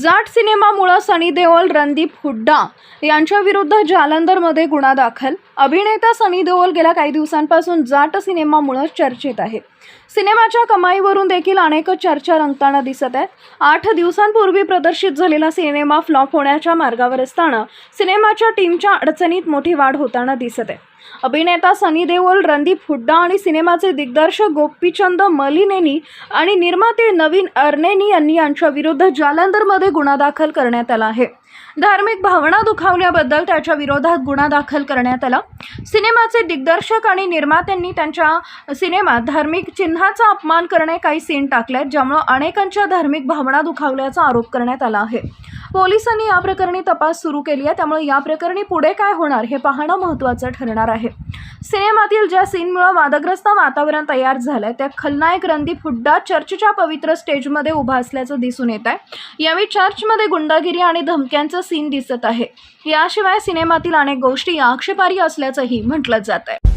जाट सिनेमामुळं सनी देओल रणदीप हुड्डा यांच्याविरुद्ध जालंधरमध्ये गुन्हा दाखल. अभिनेता सनी देओल गेल्या काही दिवसांपासून जाट सिनेमामुळं चर्चेत आहे. सिनेमाच्या कमाईवरून देखील अनेक चर्चा रंगताना दिसत आहेत. आठ दिवसांपूर्वी प्रदर्शित झालेला सिनेमा फ्लॉप होण्याच्या मार्गावर असताना सिनेमाच्या टीमच्या अडचणीत मोठी वाढ होताना दिसत आहे. अभिनेता सनी देओल रणदीप हुड्डा आणि सिनेमाचे दिग्दर्शक गोपीचंद मलिनेनी आणि निर्माते नवीन अर्नेनी यांनी यांच्याविरुद्ध जालंधर मध्ये गुन्हा दाखल करण्यात आला आहे. धार्मिक भावना दुखावल्याबद्दल त्याच्या विरोधात गुन्हा दाखल करण्यात आला. सिनेमाचे दिग्दर्शक आणि निर्मात्यांनी त्यांच्या सिनेमात धार्मिक चिन्हाचा अपमान करणे काही सीन टाकल्यात ज्यामुळे अनेकांच्या धार्मिक भावना दुखावल्याचा आरोप करण्यात आला आहे. पोलिसांनी या प्रकरणी तपास सुरू केली आहे. त्यामुळे या प्रकरणी पुढे काय होणार हे पाहणं महत्त्वाचं ठरणार आहे. सिनेमातील ज्या सीनमुळे वादग्रस्त वातावरण तयार झालंय त्या खलनायक रणदीप हुड्डा चर्चच्या पवित्र स्टेजमध्ये उभा असल्याचं दिसून येत आहे. यावेळी चर्चमध्ये गुंडागिरी आणि धमक्यांचं सीन दिसत आहे. याशिवाय सिनेमातील अनेक गोष्टी आक्षेपारी असल्याचंही म्हटलं जात आहे.